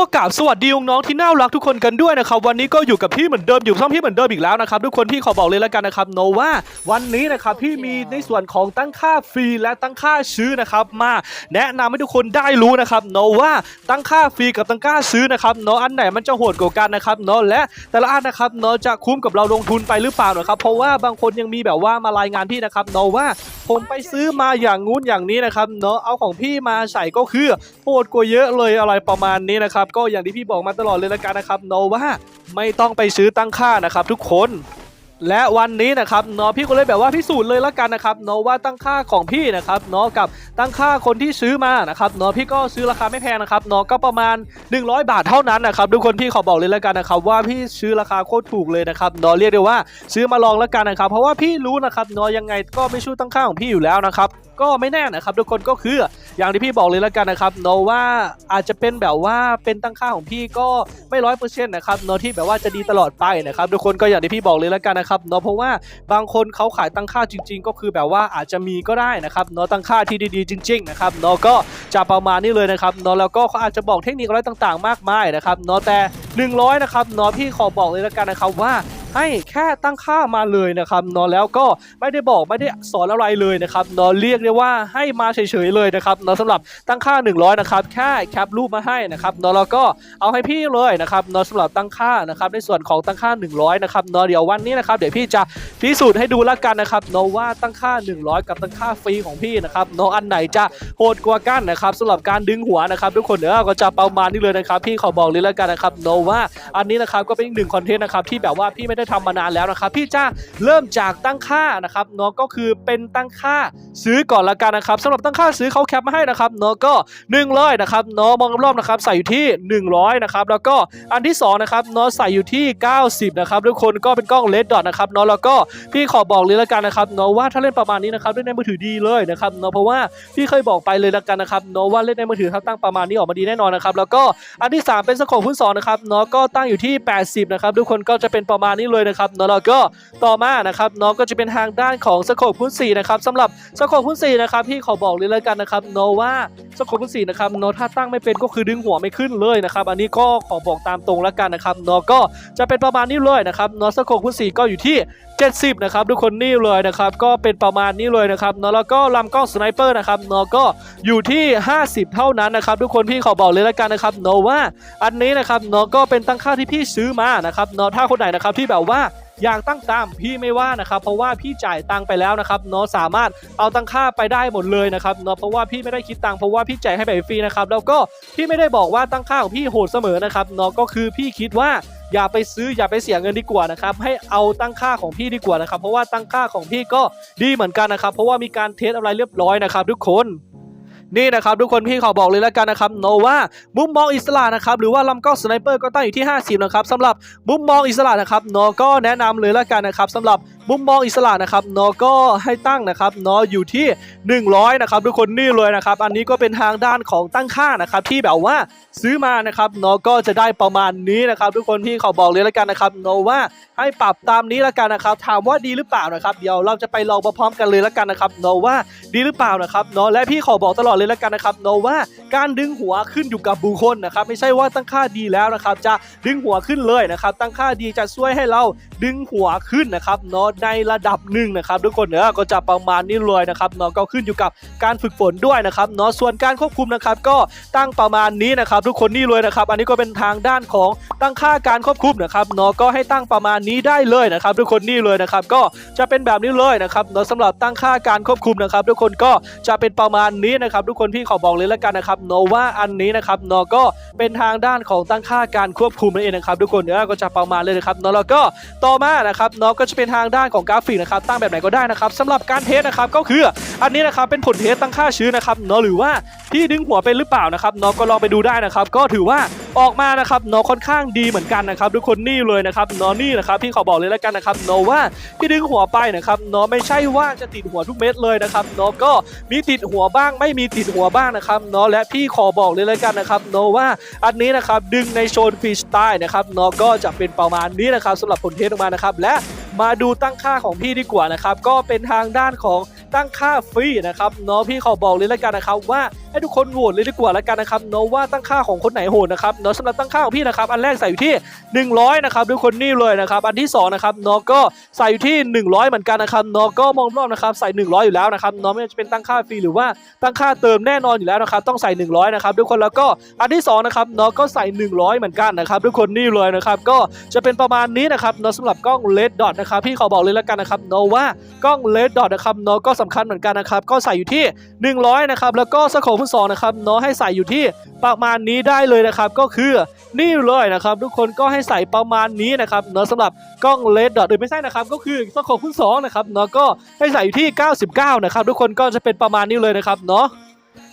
กับสวัสดีน้องที่น่ารักทุกคนกันด้วยนะครับวันนี้ก็อยู่กับพี่เหมือนเดิมอยู่ช่องพี่เหมือนเดิมอีกแล้วนะครับทุกคนพี่ขอบอกเลยแล้วกันนะครับโนว่าวันนี้นะครับพี่มีในส่วนของตั้งค่าฟรีและตั้งค่าซื้อนะครับมาแนะนำให้ทุกคนได้รู้นะครับโนว่าตั้งค่าฟรีกับตั้งค่าซื้อนะครับเนาะอันไหนมันจะโหดกว่ากันนะครับเนาะและแต่ละอันนะครับเนาะจะคุ้มกับเราลงทุนไปหรือเปล่านะครับเพราะว่าบางคนยังมีแบบว่ามารายงานพี่นะครับเนาะว่าผมไปซื้อมาอย่างงู้นอย่างนี้นะครับเนาะเอาของพี่มาใส่ก็คือโหดกว่าเยอะเลยอะไรประมาณนี้นะครับก็อย่างที่พี่บอกมาตลอดเลยละกันนะครับโนว่าไม่ต้องไปซื้อตั้งค่านะครับทุกคน และวันนี้นะครับเนาะพี่ก็เลยแบบว่าพิสูจน์เลยละกันนะครับเนาะว่าตั้งค่าของพี่นะครับเนาะกับตั้งค่าคนที่ซื้อมานะครับเนาะพี่ก็ซื้อราคาไม่แพงนะครับเนาะก็ประมาณ 100 บาทเท่านั้นนะครับทุกคนพี่ขอบอกเลยละกันนะครับว่าพี่ซื้อราคาโคตรถูกเลยนะครับเนาะเรียกได้ว่าซื้อมาลองละกันนะครับ เพราะว่าพี่รู้นะครับเนาะยังไงก็ไม่ชู้ตั้งค่าของพี่อยู่แล้วนะครับก็ไม่แน่นะครับทุกคนก็คืออย่างที่พี่บอกเลยละกันนะครับเนาะว่าอาจจะเป็นแบบว่าเป็นตั้งค่าของพี่ก็ไม่ร้อยเปอร์เซ็นต์นะครับเนาะที่แบบว่าจะดีตลอดไปนะครับทุกคนก็อย่างที่พี่บอกเลยละกันนะครับครับเนาะเพราะว่าบางคนเขาขายตั้งค่าจริง ๆ ก็คือแบบว่าอาจจะมีก็ได้นะครับเนาะตั้งค่าที่ดีๆจริง ๆ นะครับเนาะก็จะประมาณนี้เลยนะครับเนาะแล้วก็เขาอาจจะบอกเทคนิคอะไรต่างๆ มากมายนะครับเนาะแต่ 100 นะครับเนาะพี่ขอบอกเลยละกันนะครับว่า ให้แค่ตั้งค่ามาเลยนะครับนอแล้วก็ไม่ได้บอกไม่ได้สอนอะไรเลยนะครับนอเรียกได้ว่าให้มาเฉยๆเลยนะครับนอสำหรับตั้งค่า 100นะครับแค่แคปรูปมาให้นะครับนอะแล้วก็เอาให้พี่เลยนะครับนอสำหรับตั้งค่านะครับในส่วนของตั้งค่า 100นะครับนอเดี๋ยววันนี้นะครับเดี๋ยวพี่จะพิสูจน์ให้ดูแล้วกันนะครับนอว่าตั้งค่า 100 กับตั้งค่าฟรีของพี่นะครับนออันไหนจะโหดกว่ากันนะครับสำหรับการดึงหัวนะครับทุกคนเนอะก็จะประมาณนี้เลยนะครับพี่ขอบอกเลยแล้วกันนะครับนอว่าอันนี้นะครับก็เป็นอีกหนึ่งคอนเทนต์นะครับที่แบบว่าพี่ไม่ได้ทำมานานแล้วนะครับพี่จะเริ่มจากตั้งค่านะครับเนาะก็คือเป็นตั้งค่าซื้อก่อนละกันนะครับสำหรับตั้งค่าซื้อเขาแคปมาให้นะครับเนาะก็1เลยนะครับเนาะมองรอบๆนะครับใส่อยู่ที่ 100นะครับแล้วก็อันที่สองนะครับเนาะใส่อยู่ที่ 90นะครับทุกคนก็เป็นกล้องเลดดอทนะครับเนาะแล้วก็พี่ขอบอกเลยละกันนะครับเนาะว่าถ้าเล่นประมาณนี้นะครับเล่นในมือถือดีเลยนะครับเนาะเพราะว่าพี่เคยบอกไปเลยละกันนะครับเนาะว่าเล่นในมือถือถ้าตั้งประมาณนี้ออกมาดีแน่นอนนะครับแล้วก็อันที่ 3 เป็นสโคปหุ้นสองนะครับเนาะก็ตั้งอยู่ที่ 80นะครับทุกคนก็จะเป็นประมาณนี้เลยนะครับเนาะแล้วก็ต่อมานะครับเนาะก็จะเป็นทางด้านของสโคปหุ้น4นะครับสำหรับสโคปหุ้น4นะครับพี่ขอบอกเลยแล้วกันนะครับเนว่าสโคปหุ้น4นะครับเนถ้าตั้งไม่เป็นก็คือดึงหัวไม่ขึ้นเลยนะครับอันนี้ก็ขอบอกตามตรงแล้วกันนะครับเนก็จะเป็นประมาณนี้เลยนะครับเนสโคปหุ้น4ก็อยู่ที่ 70นะครับทุกคนนี่เลยนะครับก็เป็นประมาณนี้เลยนะครับเนาะแล้วก็ลำกล้องสไนเปอร์นะครับเนาะก็อยู่ที่ 50 เท่านั้นนะครับทุกคนพี่ขอบอกเลยแล้วกันนะครับเนาะว่าอันนี้นะครับเนาะก็เป็นตั้งค่าที่พี่ซื้อมานะครับเนาะถ้าคนไหนนะครับที่แบบว่าอยากตั้งตามพี่ไม่ว่านะครับเพราะว่าพี่จ่ายตังไปแล้วนะครับเนาะสามารถเอาตังค่าไปได้หมดเลยนะครับเนาะเพราะว่าพี่ไม่ได้คิดตังเพราะว่าพี่จ่ายให้แบบฟรีนะครับแล้วก็พี่ไม่ได้บอกว่าตังค่าของพี่โหดเสมอนะครับเนาะก็คือพี่คิดว่าอย่าไปซื้ออย่าไปเสียเงินดีกว่านะครับให้เอาตั้งค่าของพี่ดีกว่านะครับเพราะว่าตั้งค่าของพี่ก็ดีเหมือนกันนะครับเพราะว่ามีการเทสอะไรเรียบร้อยนะครับทุกคน นี่นะครับทุกคนพี่ขอบอกเลยแล้วกันนะครับโนว่ามุมมองอิสระนะครับหรือว่าลำกล้องสไนเปอร์ก็ตั้งอยู่ที่ 50 นะครับสำหรับมุมมองอิสระนะครับโนก็แนะนำเลยแล้วกันนะครับสำหรับมุมมองอิสระนะครับโนก็ให้ตั้งนะครับโนอยู่ที่ 100 นะครับทุกคนนี่เลยนะครับ อันนี้ก็เป็นทางด้านของตั้งค่านะครับที่แบบว่าซื้อมานะครับโนก็จะได้ประมาณนี้นะครับทุกคนพี่ขอบอกเลยแล้วกันนะครับโนว่าให้ปรับตามนี้แล้วกันนะครับ ถามว่าดีหรือเปล่านะครับเดี๋ยวเราจะไปลองพร้อมกันเลยแล้วกันนะครับโนว่าดีหรือเปล่านะครับนและพี่ขอบอกตลอดเลยแล้วกันนะครับโนว่าการดึงหัวขึ้นอยู่กับบุคคลนะครับไม่ใช่ว่าตั้งค่าดีแล้วนะครับจะดึงหัวขึ้นเลยนะครับตั้งค่าดีจะช่วยให้เราดึงหัวขึ้นนะครับเนาะในระดับหนึ่งนะครับทุกคนเนอะก็จะประมาณนี้เลยนะครับเนาะก็ขึ้นอยู่กับการฝึกฝนด้วยนะครับเนาะส่วนการควบคุมนะครับก็ตั้งประมาณนี้นะครับทุกคนนี่เลยนะครับ อันนี้ก็เป็นทางด้านของตั้งค่าการควบคุมนะครับเนาะก็ให้ตั้งประมาณนี้ได้เลยนะครับ ทุกคนนี่เลยนะครับก็จะเป็นแบบนี้เลยนะครับเนาะสำหรับตั้งค่าการควบคุมนะครับ ทุกคนก็จะเป็นประมาณนี้นะครับทุกคนพี่ขอบอกเลยแล้วกันนะครับเนาะว่าอันนี้นะครับเนาะก็เป็นทางด้านของตั้งค่าการควบคุมนั่นเองนะครับทุกคนเนอก็จะประมาณเลยนะครับเนาะแล้วก็ต่อมานะครับเนาะก็จะเป็นทางด้านของกราฟิกนะครับตั้งแบบไหนก็ได้นะครับสำหรับการเทสนะครับก็คืออันนี้นะครับเป็นผลเทสตั้งค่าชื้นนะครับเนาะหรือว่าที่ดึงหัวเป็นหรือเปล่านะครับเนาะก็ลองไปดูได้นะครับก็ถือว่าออกมานะครับเนาะค่อนข้างดีเหมือนกันนะครับทุกคนนี่เลยนะครับเนาะนี่นะครับพี่ขอบอกเลยแล้วกันนะครับเนาะว่าพี่ดึงหัวไปนะครับเนาะไม่ใช่ว่าจะติดหัวทุกเม็ดเลยนะครับเนาะก็มีติดหัวบ้างไม่มีติดหัวบ้างนะครับเนาะและพี่ขอบอกเลยแล้วกันนะครับเนาะว่าอันนี้นะครับดึงในโซนฟรีสไตล์นะครับเนาะก็จะเป็นประมาณนี้นะครับสำหรับผลเทสออกมานะครับและมาดูตั้งค่าของพี่ดีกว่านะครับก็เป็นทางด้านของตั้งค่าฟรีนะครับเนาะพี่ขอบอกเลยแล้วกันนะครับว่าให้ทุกคนโหวตเลยดีกว่าแล้วกันนะครับเนาะว่าตั้งค่าของคนไหนโหดนะครับเนาะสำหรับตั้งค่าของพี่นะครับอันแรกใส่อยู่ที่ 100นะครับทุกคนนี่เลยนะครับอันที่สองนะครับเนาะก็ใส่อยู่ที่ 100 เหมือนกันนะครับเนาะก็มองรอบนะครับใส่ 100 อยู่แล้วนะครับเนาะไม่ว่าจะเป็นตั้งค่าฟรีหรือว่าตั้งค่าเติมแน่นอนอยู่แล้วนะครับต้องใส่ 100นะครับทุกคนแล้วก็อันที่สองนะครับเนาะก็ใส่ 100 เหมือนกันนะครับทุกคนนี่เลยนะครับก็จะเป็นประมาณนี้นะครับเนาะสำหรับกล้อง LED dot นะครับพี่ขอบอกเลยแล้วกันนะครับเนาะว่ากล้อง LED dot นะครับเนาะก็สำคัญเหมือนกันนะครับก็ใส่อยู่ที่ 100นะครับแล้วก็สโคปคุณสองนะครับเนาะให้ใส่อยู่ที่ประมาณนี้ได้เลยนะครับก็คือนี่เลยนะครับทุกคนก็ให้ใส่ประมาณนี้นะครับเนาะสำหรับกล้องเลดดอทหรือไม่ใช่นะครับก็คือสโคปที่สองนะครับเนาะก็ให้ใส่อยู่ที่ 99 นะครับทุกคนก็จะเป็นประมาณนี้เลยนะครับเนาะ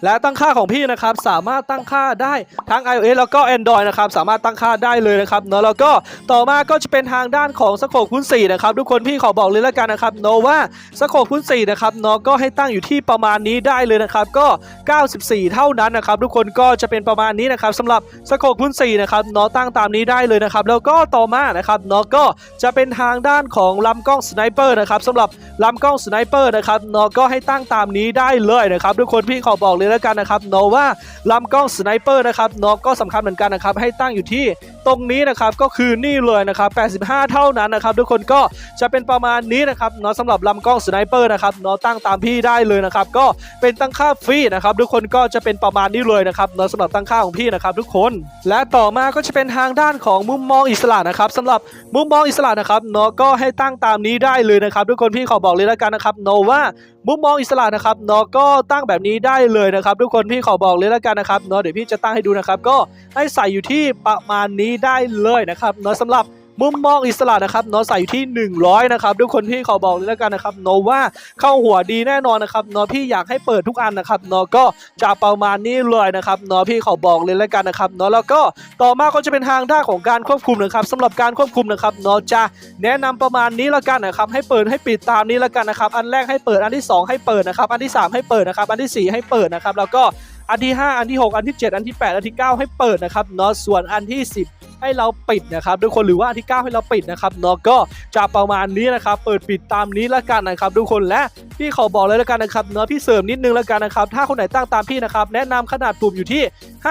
และตั้งค่าของพี่นะครับสามารถตั้งค่าได้ทั้ง iOS แล้วก็ Android นะครับสามารถตั้งค่าได้เลยนะครับเนาะแล้วก็ต่อมาก็จะเป็นทางด้านของสโคปคูณ4นะครับทุกคนพี่ขอบอกเลยล้วกันนะครับเนาะว่าสโคปคูณ4นะครับเนาะก็ให้ตั้งอยู่ที่ประมาณนี้ได้เลยนะครับก็ 94 เท่านั้นนะครับทุกคนก็จะเป็นประมาณนี้นะครับสำหรับสโคปคูณ4นะครับเนาะตั้งตามนี้ได้เลยนะครับแล้วก็ต่อมานะครับเนาะก็จะเป็นทางด้านของลำกล้องสไนเปอร์นะครับสำหรับลำกล้องสไนเปอร์นะครับเนาะก็ให้ตั้งตามนี้ได้เลยนะครับทุกคนพี่ขอบอกเลยแล้วกันนะครับเนาะว่าลำกล้องสไนเปอร์นะครับเนาะก็สำคัญเหมือนกันนะครับให้ตั้งอยู่ที่ตรงนี้นะครับก็คือนี่เลยนะครับ 85 เท่านั้นนะครับทุกคนก็จะเป็นประมาณนี้นะครับเนาะสำหรับลำกล้องสไนเปอร์นะครับเนาะตั้งตามพี่ได้เลยนะครับก็เป็นตั้งค่าฟรีนะครับทุกคนก็จะเป็นประมาณนี้เลยนะครับเนาะสำหรับตั้งค่าของพี่นะครับทุกคน และต่อมาก็จะเป็นทางด้านของมุมมองอิสระนะครับสำหรับมุมมองอิสระนะครับเนาะก็ให้ตั้งตามนี้ได้เลยนะครับทุกคนพี่ขอบอกเลยแล้วกันนะครับเนาะว่ามุมมองอิสระนะครับเนาะก็ตั้งแบบนี้ได้เลยนะครับทุกคนพี่ขอบอกเลยแล้วกันนะครับเนาะเดี๋ยวพี่จะตั้งให้ดูนะครับก็ให้ใส่อยู่ที่ประมาณนี้ได้เลยนะครับเนาะสำหรับ มุมมองอิสระนะครับเนาะใส่อยู่ที่ 100 นะครับทุกคนพี่ขอบอกเลยแล้วกันนะครับเนาะว่าเข้าหัวดีแน่นอนนะครับเนาะพี่อยากให้เปิดทุกอันนะครับเนาะก็จะประมาณนี้เลยนะครับเนาะพี่ขอบอกเลยแล้วกันนะครับเนาะแล้วก็ต่อมาก็จะเป็นทางด้านของการควบคุมนะครับสำหรับการควบคุมนะครับเนาะจะแนะนำประมาณนี้แล้วกันนะครับให้เปิดให้ปิดตามนี้แล้วกันนะครับอันแรกให้เปิดอันที่ 2 ให้เปิดนะครับอันที่ 3 ให้เปิดนะครับอันทีสี่4 ให้เปิดนะครับแล้วก็ อันที่ 5 อันที่ 6 อันที่ 7 อันที่ 8 อันที่ 9 ให้เปิดนะครับเนาะส่วนอันที่ 10 ให้เราปิดนะครับทุกคนหรือว่าอันที่ 9 ให้เราปิดนะครับเนาะก็จะประมาณนี้นะครับเปิดปิดตามนี้แล้วกันนะครับทุกคนและพี่ขอบอกเลยแล้วกันนะครับเนาะพี่เสริมนิดนึงแล้วกันนะครับถ้าคนไหนตั้งตามพี่นะครับแนะนำขนาดปุ่มอยู่ที่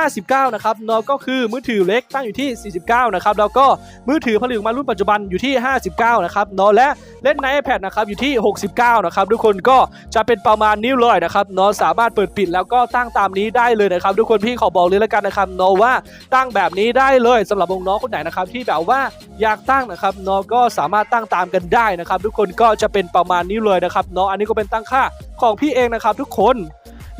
59 นะครับเนาะก็คือมือถือเล็กตั้งอยู่ที่ 49 นะครับแล้วก็มือถือผลิตออกมารุ่นปัจจุบันอยู่ที่ 59 นะครับเนาะและเล่นใน iPad นะครับอยู่ที่ 69 นะครับทุกคนก็จะเป็นประมาณนี้เลยนะครับเนาะสามารถเปิดปิดแล้วก็ตั้งตามนี้ได้เลยนะครับทุกคนพี่ขอบอกเลยแล้วกันนะครับเนาะว่าตั้งแบบนี้ได้เลยสำหรับน้องคนไหนนะครับที่แบบว่าอยากตั้งนะครับเนาะก็สามารถตั้งตามกันได้นะครับ ทุกคนก็จะเป็นประมาณนี้เลยนะครับเนาะอันนี้ก็เป็นตั้งค่าของพี่เองนะครับทุกคน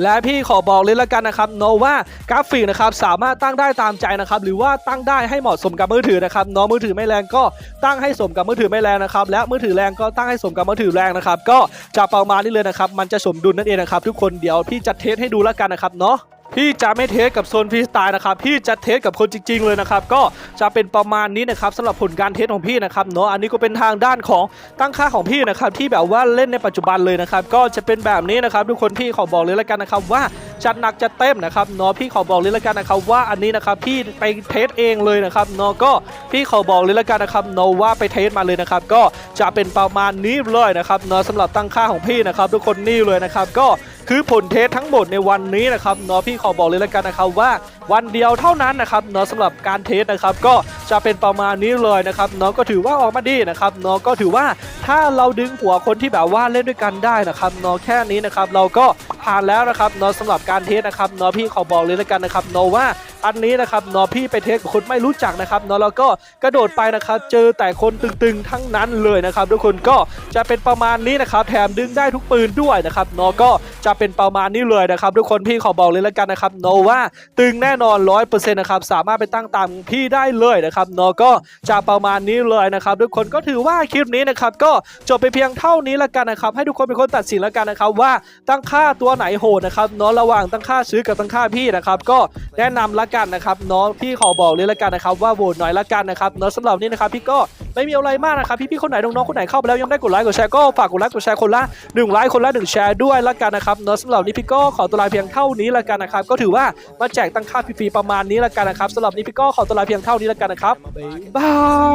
และพี่ขอบอกเลยละกันนะครับเนาะว่ากราฟิกนะครับสามารถตั้งได้ตามใจนะครับหรือว่าตั้งได้ให้เหมาะสมกับมือถือนะครับเนาะมือถือไม่แรงก็ตั้งให้สมกับมือถือไม่แรงนะครับและมือถือแรงก็ตั้งให้สมกับมือถือแรงนะครับก็จะประมาณนี้เลยนะครับมันจะสมดุลนั่นเองนะครับทุกคนเดี๋ยวพี่จะเทสให้ดูละกันนะครับเนาะ พี่จะไม่เทสกับโซนฟรีสไตล์นะครับพี่จะเทสกับคนจริง ๆ เลยนะครับก็จะเป็นประมาณนี้นะครับสำหรับผลการเทสของพี่นะครับเนาะอันนี้ก็เป็นทางด้านของตั้งค่าของพี่นะครับที่แบบว่าเล่นในปัจจุบันเลยนะครับก็จะเป็นแบบนี้นะครับทุกคนพี่ขอบอกเลยละกันนะครับว่าจัดหนักจัดเต็มนะครับเนาะพี่ขอบอกเลยละกันนะครับว่าอันนี้นะครับพี่ไปเทสเองเลยนะครับเนาะก็พี่ขอบอกเลยละกันนะครับเนาะว่าไปเทสมาเลยนะครับก็จะเป็นประมาณนี้เลยนะครับเนาะสำหรับตั้งค่าของพี่นะครับทุกคนนี่เลยนะครับก็ คือผลเทสทั้งหมดในวันนี้นะครับเนาะพี่ขอบอกเลยแล้วกันนะครับว่าวันเดียวเท่านั้นนะครับเนาะสำหรับการเทสนะครับก็จะเป็นประมาณนี้เลยนะครับเนาะก็ถือว่าออกมาดีนะครับเนาะก็ถือว่าถ้าเราดึงหัวคนที่แบบว่าเล่นด้วยกันได้นะครับเนาะแค่นี้นะครับเราก็ผ่านแล้วนะครับเนาะสำหรับการเทสนะครับเนาะพี่ขอบอกเลยแล้วกันนะครับเนาะว่าอันนี้นะครับนาะพี่ไปเทสกับคนไม่รู้จักนะครับนาะแล้วก็กระโดดไปนะครับเจอแต่คนตึงๆทั้งนั้นเลยนะครับทุกคนก็จะเป็นประมาณนี้นะครับแถมดึงได้ทุกปืนด้วยนะครับนาะก็จะเป็นประมาณนี้เลยนะครับทุกคนพี่ขอบอกเลยละกันนะครับนาะว่าตึงแน่นอน100%นะครับสามารถไปตั้งตามพี่ได้เลยนะครับนาะก็จะประมาณนี้เลยนะครับทุกคนก็ถือว่าคลิปนี้นะครับก็จบไปเพียงเท่านี้ละกันนะครับให้ทุกคนเป็นคนตัดสินละกันนะครับว่าตั้งค่าตัวไหนโหดนะครับนาะระหว่างตั้งค่าซื้อกับตั้งค่าพี่นะครับก็แนะนำละกันนะครับเนาะพี่ขอบอกเลยละกันนะครับว่าโหวตหน่อยละกันนะครับเนาะสำหรับนี้นะครับพี่ก็ไม่มีอะไรมากนะครับพี่ๆคนไหนน้องๆคนไหนเข้าไปแล้วยังไม่ได้กดไลค์กดแชร์ก็ฝากกดไลค์กดแชร์คนละหนึ่งไลค์คนละหนึ่งแชร์ด้วยละกันนะครับเนาะสำหรับนี้พี่ก็ขอตัวลาเพียงเท่านี้ละกันนะครับก็ถือว่ามาแจกตั้งค่าฟรีๆประมาณนี้ละกันนะครับสำหรับนี้พี่ก็ขอตัวลาเพียงเท่านี้ละกันนะครับบ๊ายบา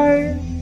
ย